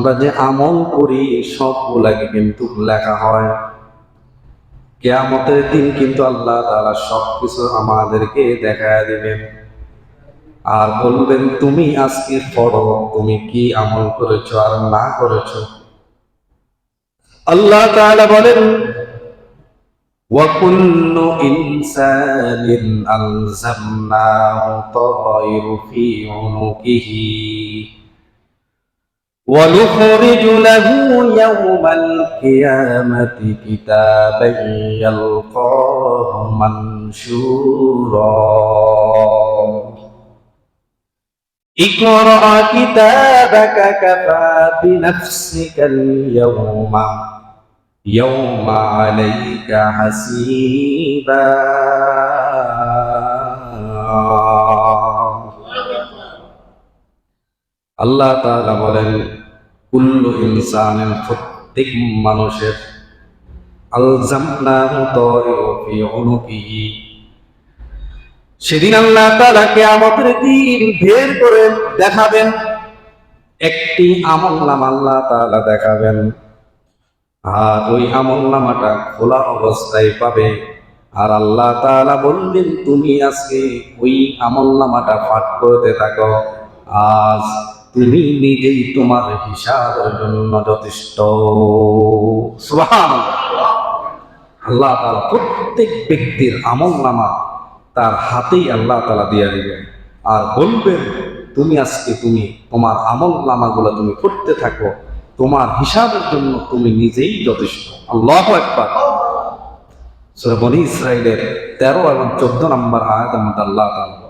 আমরা যে আমল করি সবগুলাকে কিন্তু লেখা হয় কেয়ামতের দিন কিন্তু আল্লাহ তাআলা সবকিছু আমাদেরকে দেখায় দিবেন আর বলবেন তুমি আজকে পড়ো তুমি কি আমল করেছো আর না করেছো আল্লাহ তাআলা বলেন وكل إنسان ألزمناه طائر في عنقه ونخرج له يوم القيامة كتابا يلقاه منشورا اقرأ كتابك كفى بنفسك اليوم يوم عليك حسيبا আল্লাহ তাআলা বলেন কুল্লু ইনসানের প্রত্যেক মানুষের সেদিন আল্লাহ তাআলা কিয়ামতের দিন বের করে দেখাবেন, একটি আমল নাম আল্লাহ তাআলা দেখাবেন। আর ওই আমল নামাটা খোলা অবস্থায় পাবে। আর আল্লাহ তাআলা বললেন তুমি আজকে ওই আমল নামাটা পাঠ করতে থাকো। আজ তুমি নিজেই তোমার হিসাবের জন্য যথেষ্ট। আল্লাহ তাআলা প্রত্যেক ব্যক্তির আমল নামা তার হাতেই আল্লাহ তালা দিয়ে দিবেন। আর বলবেন, তুমি আজকে তুমি তোমার আমল নামাগুলো তুমি করতে থাকো। তোমার হিসাবের জন্য তুমি নিজেই যথেষ্ট। আল্লাহ একবার সূরা বনি ইসরাইলের তেরো এবং চোদ্দ নম্বর মধ্যে আল্লাহ তাআলা